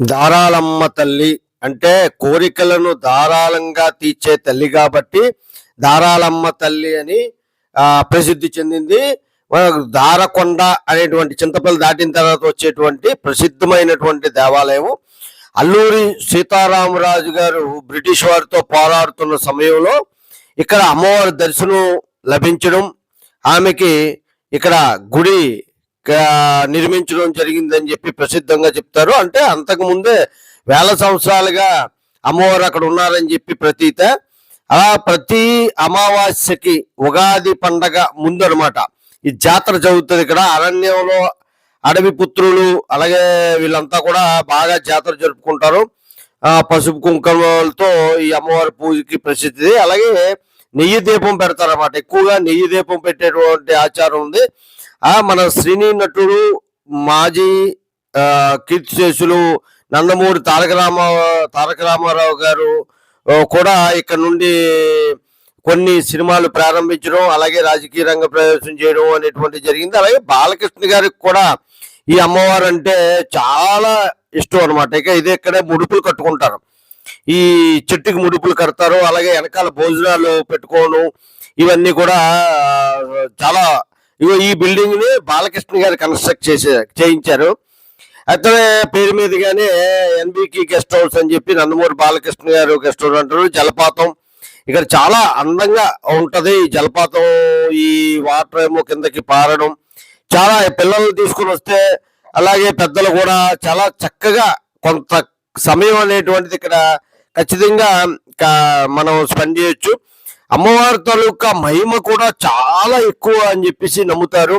దారాలమ్మ తల్లి అంటే కోరికలను ధారాళంగా తీర్చే తల్లి కాబట్టి దారాలమ్మ తల్లి అని ప్రసిద్ధి చెందింది. మనకు దారకొండ అనేటువంటి చింతపల్లి దాటిన తర్వాత వచ్చేటువంటి ప్రసిద్ధమైనటువంటి దేవాలయం అల్లూరి సీతారామరాజు గారు బ్రిటిష్ వారితో పోరాడుతున్న సమయంలో ఇక్కడ అమ్మవారి దర్శనం లభించడం. ఆమెకి ఇక్కడ గుడి నిర్మించడం జరిగిందని చెప్పి ప్రసిద్ధంగా చెప్తారు. అంటే అంతకు ముందే వేల సంవత్సరాలుగా అమ్మవారు అక్కడ ఉన్నారని చెప్పి ప్రతీత. అలా ప్రతి అమావాస్యకి ఉగాది పండగ ముందు అనమాట ఈ జాతర జరుగుతుంది ఇక్కడ. అరణ్యంలో అడవి పుత్రులు అలాగే వీళ్ళంతా కూడా బాగా జాతర జరుపుకుంటారు. పసుపు కుంకుమలతో ఈ అమ్మవారి పూజకి ప్రసిద్ధి. అలాగే నెయ్యి దీపం పెడతారన్నమాట. ఎక్కువగా నెయ్యి దీపం పెట్టేటువంటి ఆచారం ఉంది. మన శ్రీని నటుడు మాజీ కీర్తిశేషులు నందమూరి తారక రామ తారక రామారావు గారు కూడా ఇక్కడ నుండి కొన్ని సినిమాలు ప్రారంభించడం అలాగే రాజకీయ రంగ ప్రవేశం చేయడం అనేటువంటి జరిగింది. అలాగే బాలకృష్ణ గారికి కూడా ఈ అమ్మవారు అంటే చాలా ఇష్టం అనమాట ఇక ఇది ఇక్కడే ముడుపులు కట్టుకుంటారు. ఈ చెట్టుకి ముడుపులు కడతారు అలాగే వెనకాల భోజనాలు పెట్టుకోవడం ఇవన్నీ కూడా చాలా ఇగో ఈ బిల్డింగ్ని బాలకృష్ణ గారు కన్స్ట్రక్ట్ చేసే చేయించారు. అతనే పేరు మీదుగానే ఎన్బికి గెస్ట్ హౌస్ అని చెప్పి నందమూరి బాలకృష్ణ గారు గెస్ట్ హౌస్ అంటారు. జలపాతం ఇక్కడ చాలా అందంగా ఉంటది. ఈ జలపాతం ఈ వాటర్ ఏమో కిందకి పారడం చాలా పిల్లల్ని తీసుకుని వస్తే అలాగే పెద్దలు కూడా చాలా చక్కగా కొంత సమయం అనేటువంటిది ఇక్కడ ఖచ్చితంగా మనం స్పెండ్ చేయొచ్చు. అమ్మవారి తాలూకా మహిమ కూడా చాలా ఎక్కువ అని చెప్పేసి నమ్ముతారు.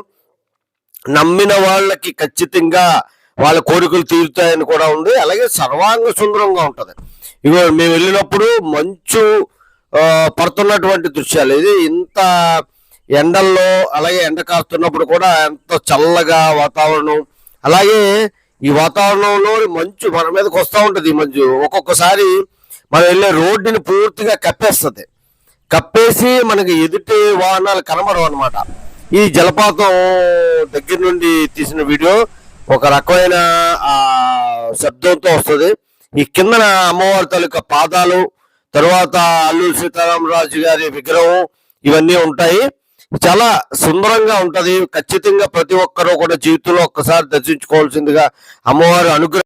నమ్మిన వాళ్ళకి ఖచ్చితంగా వాళ్ళ కోరికలు తీరుతాయని కూడా ఉంది. అలాగే సర్వాంగ సుందరంగా ఉంటుంది. ఇగో మేము వెళ్ళినప్పుడు మంచు పడుతున్నటువంటి దృశ్యాలు. ఇది ఇంత ఎండల్లో అలాగే ఎండ కాస్తున్నప్పుడు కూడా ఎంత చల్లగా వాతావరణం. అలాగే ఈ వాతావరణంలో మంచు మన మీదకి వస్తూ ఉంటుంది ఈ మంచు. ఒక్కొక్కసారి మనం వెళ్ళే రోడ్డుని పూర్తిగా కప్పేస్తుంది. కప్పేసి మనకి ఎదుటి వాహనాలు కనబడవు అనమాట ఈ జలపాతం దగ్గర నుండి తీసిన వీడియో ఒక రకమైన ఆ శబ్దంతో వస్తుంది. ఈ కిందన అమ్మవారి తాలూకా పాదాలు తర్వాత అల్లూరు సీతారామరాజు గారి విగ్రహం ఇవన్నీ ఉంటాయి. చాలా సుందరంగా ఉంటది. ఖచ్చితంగా ప్రతి ఒక్కరూ కూడా జీవితంలో ఒక్కసారి దర్శించుకోవాల్సిందిగా అమ్మవారి అనుగ్రహం